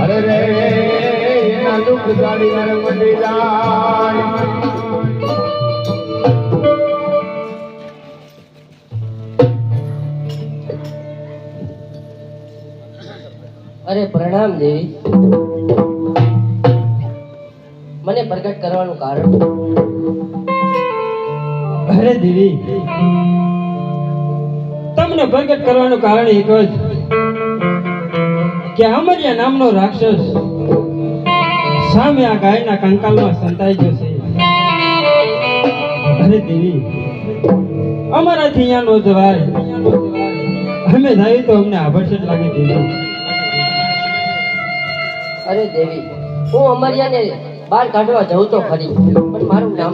એના દુઃખ જાળી નર મંડી જાય. અરે પ્રણામ દેવી. મને પ્રગટ કરવાનું કારણ? અરે દેવી તમને પ્રગટ કરવાનું કારણ એક જ. કે અમરિયા નામનો રાક્ષસ સામે આ ગાયના કંકાલમાં સંતાઈ ગયો છે અરે દેવી, અમારાથી અહીંયા નો જવાય. અમે જાય તો અમને આભરસટ લાગે દેવી અરે દેવી, હું અમરિયાને બહાર કાઢવા જઉં તો ખરી, પણ મારું નામ